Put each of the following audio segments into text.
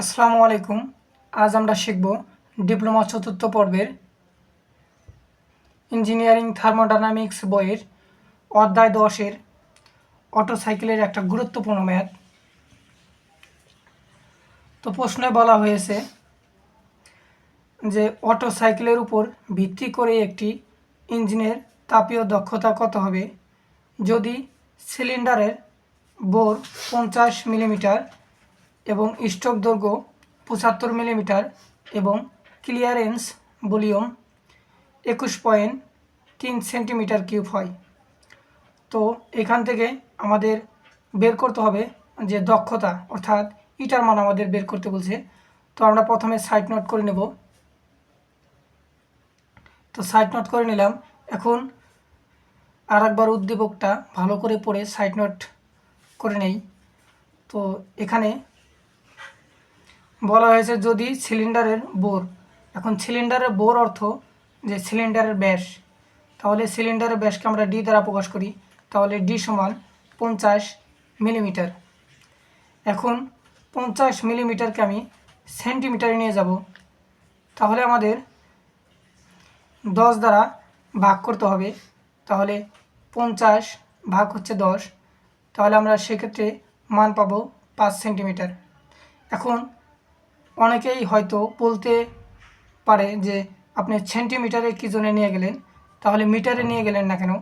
আসসালামু আলাইকুম। আজ আমরা শিখব ডিপ্লোমা চতুর্থ পর্বের ইঞ্জিনিয়ারিং থার্মোডাইনামিক্স বইয়ের অধ্যায় দশের অটো সাইকেলের একটা গুরুত্বপূর্ণ ম্যাথ তো প্রশ্নে বলা হয়েছে যে অটো সাইকেলের উপর ভিত্তি করে একটি ইঞ্জিনের তাপীয় দক্ষতা কত হবে? যদি সিলিন্ডারের বোর পঞ্চাশ মিলিমিটার এবং স্ট্রোক দৈর্ঘ্য পঁচাত্তর মিলিমিটার এবং ক্লিয়ারেন্স ভলিউম একুশ পয়েন্ট তিন সেন্টিমিটার কিউব হয়। তো এখান থেকে আমাদের বের করতে হবে যে দক্ষতা, অর্থাৎ ইটার মান আমাদের বের করতে বলছে। তো আমরা প্রথমে সাইড নোট করে নেব। তো সাইড নোট করে নিলাম। এখন আর একবার উদ্দীপকটা ভালো করে পড়ে সাইড নোট করে নেই। তো এখানে বলা হয়েছে যদি সিলিন্ডারের বোর। এখন সিলিন্ডারের বোর অর্থ যে সিলিন্ডারের ব্যাস। তাহলে সিলিন্ডারের ব্যাসকে আমরা ডি দ্বারা প্রকাশ করি। তাহলে ডি সমান পঞ্চাশ মিলিমিটার। এখন পঞ্চাশ মিলিমিটারকে আমি সেন্টিমিটারে নিয়ে যাব। তাহলে আমাদের দশ দ্বারা ভাগ করতে হবে। তাহলে পঞ্চাশ ভাগ হচ্ছে দশ। তাহলে আমরা সেক্ষেত্রে মান পাবো পাঁচ সেন্টিমিটার। এখন অনেকেই হয়তো বলতে পারে যে আপনি সেন্টিমিটারে কী জন্য নিয়ে গেলেন? তাহলে মিটারে নিয়ে গেলেন না কেন?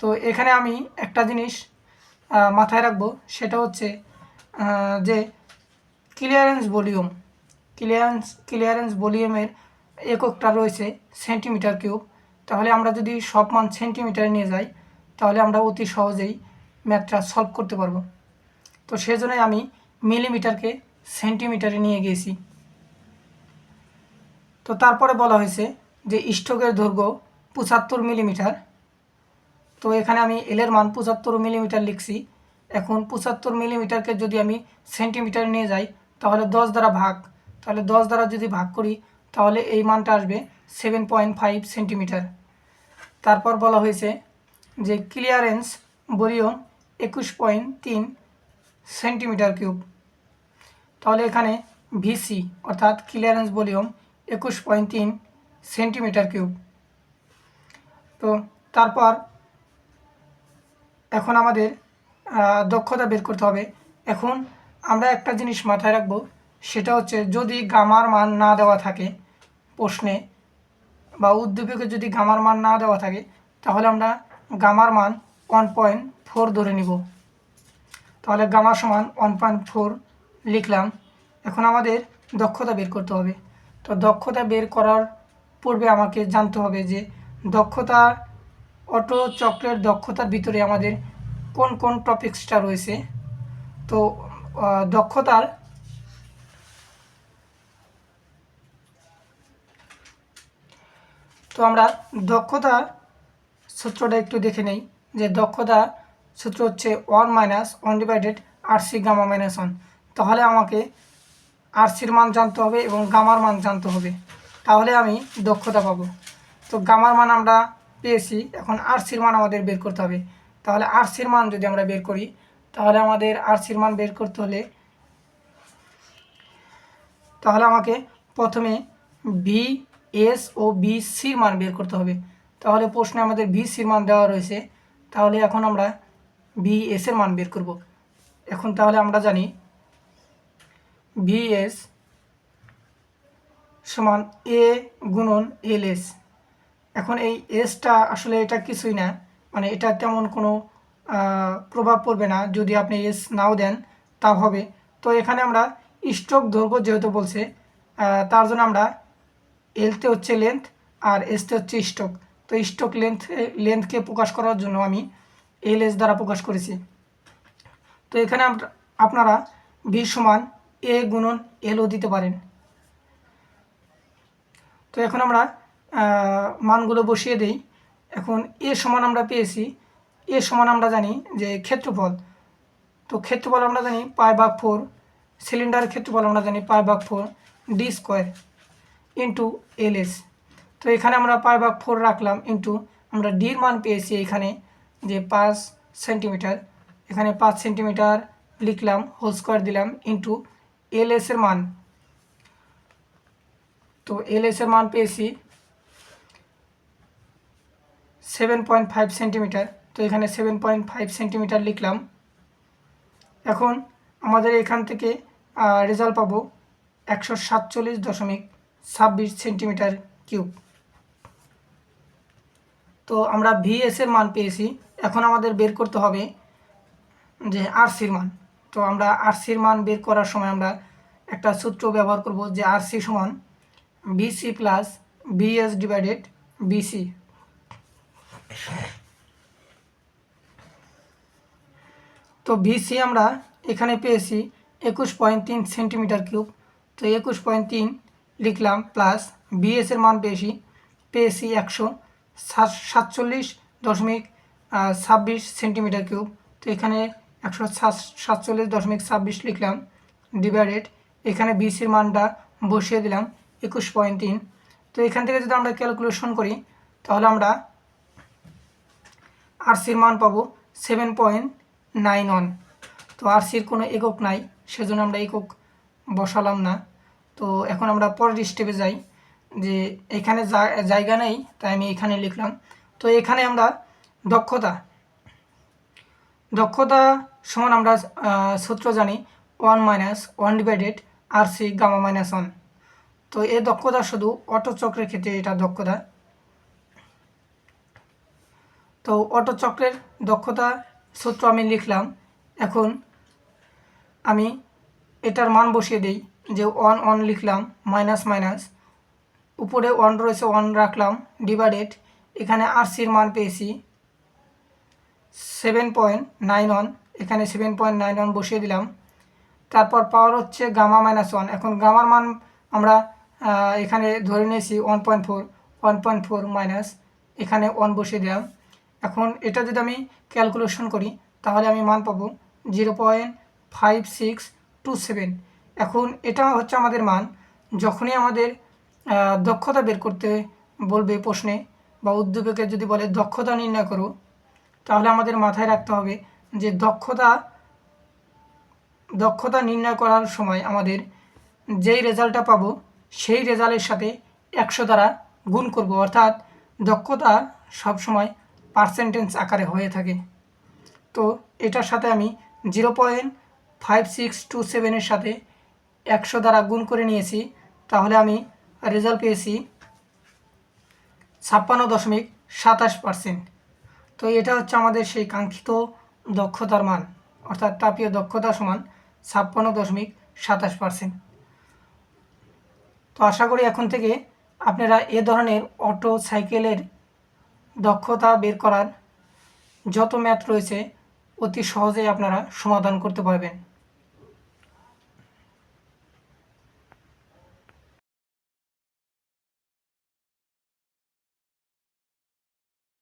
তো এখানে আমি একটা জিনিস মাথায় রাখব, সেটা হচ্ছে যে ক্লিয়ারেন্স ভলিউম ক্লিয়ারেন্স ক্লিয়ারেন্স ভলিউমের এককটা রয়েছে সেন্টিমিটার কিউব। তাহলে আমরা যদি সব মান সেন্টিমিটারে নিয়ে যাই, তাহলে আমরা অতি সহজেই ম্যাথটা সলভ করতে পারব। তো সেজন্যই আমি মিলিমিটারকে সেন্টিমিটারে নিয়ে গিয়েছি তো তারপরে বলা হয়েছে যে স্ট্রোকের দৈর্ঘ্য পঁচাত্তর মিলিমিটার। তো এখানে আমি এলের মান পঁচাত্তর মিলিমিটার লিখছি। এখন পঁচাত্তর মিলিমিটারকে যদি আমি সেন্টিমিটারে নিয়ে যাই, তাহলে দশ দ্বারা ভাগ। তাহলে দশ দ্বারা যদি ভাগ করি, তাহলে এই মানটা আসবে সেভেন পয়েন্ট ফাইভ সেন্টিমিটার। তারপর বলা হয়েছে যে ক্লিয়ারেন্স ভলিউম একুশ পয়েন্ট তিন সেন্টিমিটার কিউব। তাহলে এখানে ভিসি অর্থাৎ ক্লিয়ারেন্স ভলিউম একুশ পয়েন্ট তিন সেন্টিমিটার কিউব তো তারপর এখন আমাদের দক্ষতা বের করতে হবে। এখন আমরা একটা জিনিস মাথায় রাখব, সেটা হচ্ছে যদি গামার মান না দেওয়া থাকে প্রশ্নে বা উদ্দীপকে যদি গামার মান না দেওয়া থাকে, তাহলে আমরা গামার মান ওয়ান পয়েন্ট ফোর ধরে নিব। তাহলে গামা সমান ওয়ান পয়েন্ট ফোর লিখলাম, এখন আমাদের দক্ষতা বের করতে হবে। তো দক্ষতা বের করার পূর্বে আমাকে জানতে হবে যে দক্ষতা অটো চক্রের দক্ষতার ভিতরে আমাদের কোন কোন টপিক্সটা রয়েছে। তো দক্ষতার তো আমরা দক্ষতা সূত্রটা একটু দেখে নেই, যে দক্ষতা সূত্র হচ্ছে one minus one divided R C gamma minus one তাহলে আমাকে আরসির মান জানতে হবে এবং গামার মান জানতে হবে। তাহলে আমি দক্ষতা পাবো। তো গামার মান আমরা পেয়েছি, এখন আরসির মান আমাদের বের করতে হবে। তাহলে আরসির মান যদি আমরা বের করি, তাহলে আমাদের আরসির মান বের করতে হলে তাহলে আমাকে প্রথমে ভি এস ও বি সির মান বের করতে হবে। তাহলে প্রশ্নে আমাদের ভি সির মান দেওয়া রয়েছে। তাহলে এখন আমরা বি এস এর মান বের করব। এখন তাহলে আমরা জানি ভি এস সমান এ গুণন এল এস এখন এই এসটা আসলে এটা কিছুই না। মানে এটা তেমন কোনো প্রভাব পড়বে না। যদি আপনি এস নাও দেন, তা হবে। তো এখানে আমরা স্ট্রোক দৈর্ঘ্য যেহেতু বলছে তার জন্য আমরা এলতে হচ্ছে লেন্থ আর এসতে হচ্ছে স্ট্রোক তো স্ট্রোক লেন্থ লেন্থকে প্রকাশ করার জন্য আমি এল এস দ্বারা প্রকাশ করেছি। তো এখানে আপনারা ভি সমান এ গুণন এলও দিতে পারেন। তো এখন আমরা মানগুলো বসিয়ে দেই। এখন এ সমান আমরা পেয়েছি। এ সমান আমরা জানি যে ক্ষেত্রফল। তো ক্ষেত্রফল আমরা জানি পাই ভাগ ফোর। সিলিন্ডারের ক্ষেত্রফল আমরা জানি পাই ভাগ four D square into L S. তো এখানে আমরা পাই ভাগ ফোর রাখলাম ইন্টু, আমরা ডির মান পেয়েছি এখানে যে পাঁচ সেন্টিমিটার। এখানে পাঁচ সেন্টিমিটার লিখলাম, হোল স্কোয়ার দিলাম ইন্টু এল এর মান। তো এল এর মান পেয়েছি সেভেন পয়েন্ট ফাইভ সেন্টিমিটার তো এখানে সেভেন পয়েন্ট ফাইভ সেন্টিমিটার লিখলাম। এখন আমাদের এখান থেকে রেজাল্ট পাবো একশো সাতচল্লিশ দশমিক ছাব্বিশ সেন্টিমিটার কিউব তো আমরা ভিএস এর মান পেয়েছি। এখন আমাদের বের করতে হবে যে আরসির মান। তো আমরা আরসির মান বের করার সময় আমরা একটা সূত্র ব্যবহার করব যে আরসি সমান BC plus BS divided BC তো ভিসি আমরা এখানে পেয়েছি একুশ পয়েন্ট তিন সেন্টিমিটার কিউব। তো একুশ পয়েন্ট তিন লিখলাম প্লাস বিএসের মান পেয়েছি পেয়েছি একশো সাতচল্লিশ দশমিক ছাব্বিশ সেন্টিমিটার কিউব। তো এখানে একশো সাতচল্লিশ দশমিক ছাব্বিশ লিখলাম ডিভাইডেড এখানে বিসির মানটা বসিয়ে দিলাম, একুশ পয়েন্ট তিন। তো এখান থেকে যদি আমরা ক্যালকুলেশন করি, তাহলে আমরা আরসির মান পাবো সেভেন পয়েন্ট নাইন ওয়ান তো আরসির কোনো একক নাই, সেজন্য আমরা একক বসালাম না। তো এখন আমরা পরের স্টেপে যাই, যে এখানে জায়গা নেই, তাই আমি এখানে লিখলাম। তো এখানে আমরা দক্ষতা দক্ষতা সমান আমরা সূত্র জানি one minus one divided R C gamma minus one তো এই দক্ষতা শুধু অটো চক্রের ক্ষেত্রে এটা দক্ষতা। তো অটো চক্রের দক্ষতা সূত্র আমি লিখলাম, এখন আমি এটার মান বসিয়ে দিই, যে ওয়ান ওয়ান লিখলাম মাইনাস মাইনাস উপরে ওয়ান রয়েছে ওয়ান রাখলাম ডিভাইডেড এখানে আর সির মান পেয়েছি সেভেন পয়েন্ট নাইন ওয়ান, এখানে সেভেন পয়েন্ট নাইন ওয়ান বসিয়ে দিলাম। তারপর পাওয়ার হচ্ছে গামা মাইনাস ওয়ান এখন গামার মান আমরা এখানে ধরে নিয়েছি one point four one point four minus এখানে ওয়ান বসিয়ে দিলাম। এখন এটা যদি আমি ক্যালকুলেশন করি, তাহলে আমি মান পাবো zero point five six two seven এখন এটা হচ্ছে আমাদের মান। যখনই আমাদের দক্ষতা বের করতে বলবে প্রশ্নে বা উদ্যোগকে যদি বলে দক্ষতা নির্ণয় করো তাহলে আমাদের মাথায় রাখতে হবে যে দক্ষতা দক্ষতা নির্ণয় করার সময় আমাদের যেই রেজাল্টটা পাবো, সেই রেজাল্টের সাথে একশো দ্বারা গুণ করব। অর্থাৎ দক্ষতা সবসময় পার্সেন্টেজ আকারে হয়ে থাকে। তো এটার সাথে আমি zero point five six two সেভেনের সাথে একশো দ্বারা গুণ করে নিয়েছি। তাহলে আমি রেজাল্ট পেয়েছি ছাপ্পান্ন দশমিক সাতাশ পার্সেন্ট তো এটা হচ্ছে আমাদের সেই কাঙ্ক্ষিত দক্ষতার মান, অর্থাৎ তাপীয় দক্ষতা সমান ছাপ্পান্ন দশমিক সাতাশ পার্সেন্ট তো আশা করি এখন থেকে আপনারা এ ধরনের অটো সাইকেলের দক্ষতা বের করার যত ম্যাথ রয়েছে, অতি সহজেই আপনারা সমাধান করতে পারবেন।